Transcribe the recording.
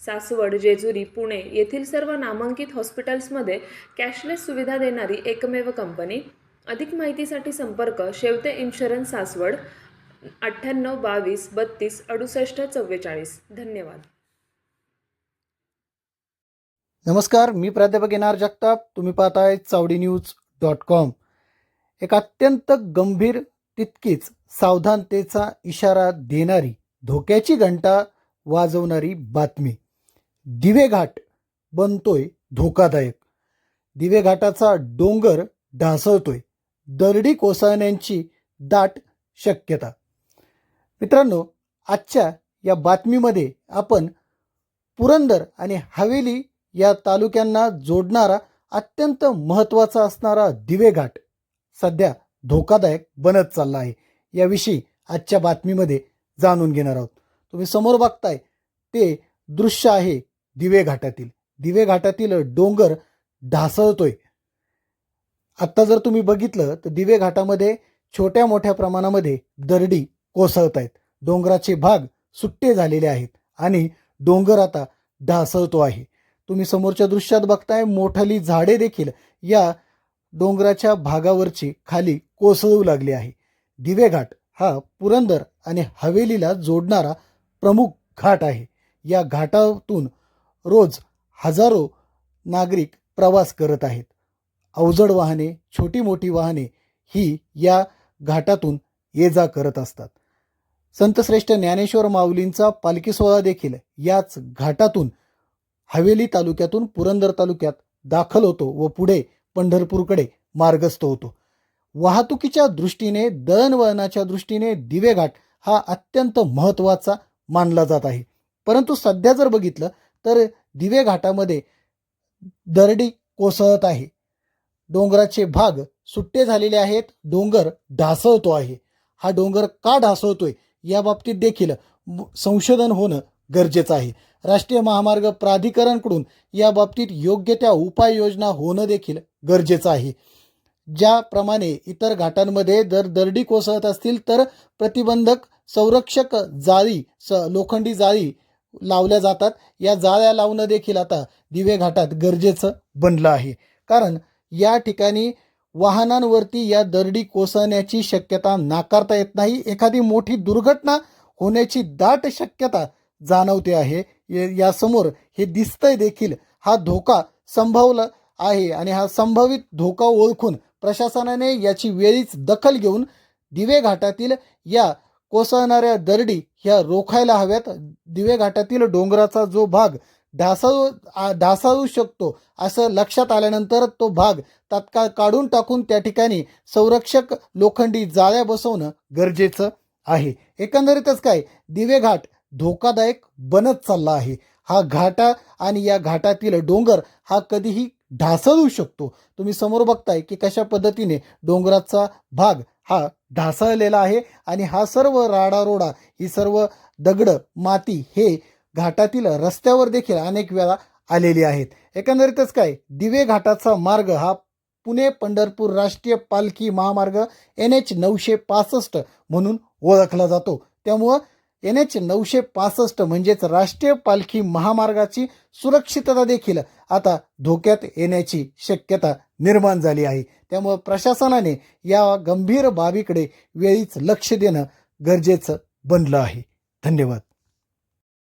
सासवड जेजुरी पुणे येथील सर्व नामांकित हॉस्पिटल्समध्ये कॅशलेस सुविधा देणारी एकमेव कंपनी. अधिक माहितीसाठी संपर्क शेवते इन्शुरन्स सासवड अठ्ठ्याण्णव बावीस बत्तीस अडुसष्ट चव्वेचाळीस. धन्यवाद. नमस्कार मी प्राध्यापक येणार जगताप. तुम्ही पाहताय चावडी न्यूज डॉट कॉम. एक अत्यंत गंभीर तितकीच सावधानतेचा इशारा देणारी धोक्याची घंटा वाजवणारी बातमी. दिवेघाट बनतोय धोकादायक. दिवेघाटाचा डोंगर ढासळतोय. दरडी कोसळण्याची दाट शक्यता. मित्रांनो आजच्या या बातमीमध्ये आपण पुरंदर आणि हवेली या तालुक्यांना जोडणारा अत्यंत महत्त्वाचा असणारा दिवेघाट सध्या धोकादायक बनत चालला आहे. याविषयी आजच्या बातमीमध्ये जाणून घेणार आहोत. तुम्ही समोर बघताय ते दृश्य आहे दिवे घाटातील. दिवे घाटातील डोंगर ढासळतोय. आत्ता जर तुम्ही बघितलं तर दिवे घाटामध्ये छोट्या मोठ्या प्रमाणामध्ये दरडी कोसळत आहेत डोंगराचे भाग सुट्टे झालेले आहेत आणि डोंगर आता ढासळतो आहे. तुम्ही समोरच्या दृश्यात बघताय मोठाली झाडे देखील या डोंगराच्या भागावरची खाली कोसळू लागली आहे. दिवेघाट हा पुरंदर आणि हवेलीला जोडणारा प्रमुख घाट आहे. या घाटातून रोज हजारो नागरिक प्रवास करत आहेत. अवजड वाहने छोटी मोठी वाहने ही या घाटातून ये जा करत असतात. संतश्रेष्ठ ज्ञानेश्वर माऊलींचा पालखी सोहळा देखील याच घाटातून हवेली तालुक्यातून पुरंदर तालुक्यात दाखल होतो व पुढे पंढरपूरकडे मार्गस्थ होतो. वाहतुकीच्या दृष्टीने दळणवळणाच्या दृष्टीने दिवेघाट हा अत्यंत महत्त्वाचा मानला जात आहे. परंतु सध्या जर बघितलं तर दिवे घाटामध्ये दरडी कोसळत आहे. डोंगराचे भाग सुट्टे झालेले आहेत. डोंगर ढासळतो आहे. हा डोंगर का ढासळतोय या बाबतीत देखील संशोधन होणं गरजेचं आहे. राष्ट्रीय महामार्ग प्राधिकरणकडून या बाबतीत योग्य त्या उपाययोजना होणं देखील गरजेचं आहे. ज्याप्रमाणे इतर घाटांमध्ये जर दरडी कोसळत असतील तर प्रतिबंधक संरक्षक जाळी स लोखंडी जाळी लावल्या जातात. या जाळ्या लावणं देखील आता दिवे घाटात गरजेचं बनलं आहे. कारण या ठिकाणी वाहनांवरती या दरडी कोसळण्याची शक्यता नाकारता येत नाही. एखादी मोठी दुर्घटना होण्याची दाट शक्यता जाणवते आहे. यासमोर हे दिसतंय देखील. हा धोका संभवला आहे आणि हा संभावित धोका ओळखून प्रशासनाने याची वेळीच दखल घेऊन दिवे घाटातील या कोसळणाऱ्या दरडी ह्या रोखायला हव्यात. दिवे घाटातील डोंगराचा जो भाग ढासाळू ढासाळू शकतो असं लक्षात आल्यानंतर तो भाग तात्काळ काढून टाकून त्या ठिकाणी संरक्षक लोखंडी जाळ्या बसवणं गरजेचं आहे. एकंदरीतच काय दिवे घाट धोकादायक बनत चालला आहे. हा घाटा आणि या घाटातील डोंगर हा कधीही ढासळू शकतो. तुम्ही समोर बघताय की कशा पद्धतीने डोंगराचा भाग हा ढासळलेला आहे आणि हा सर्व राडारोडा ही सर्व दगड माती हे घाटातील रस्त्यावर देखील अनेक वेळा आलेली आहेत. एकंदरीतच काय दिवे घाटाचा मार्ग हा पुणे पंढरपूर राष्ट्रीय पालखी महामार्ग एन एच नऊशे पासष्ट म्हणून ओळखला जातो. त्यामुळं एन एच नऊशे पासष्ट म्हणजेच राष्ट्रीय पालखी महामार्गाची सुरक्षितता देखील आता धोक्यात येण्याची शक्यता निर्माण झाली आहे. त्यामुळं प्रशासनाने या गंभीर बाबीकडे वेळीच लक्ष देणं गरजेचं बनलं आहे. धन्यवाद.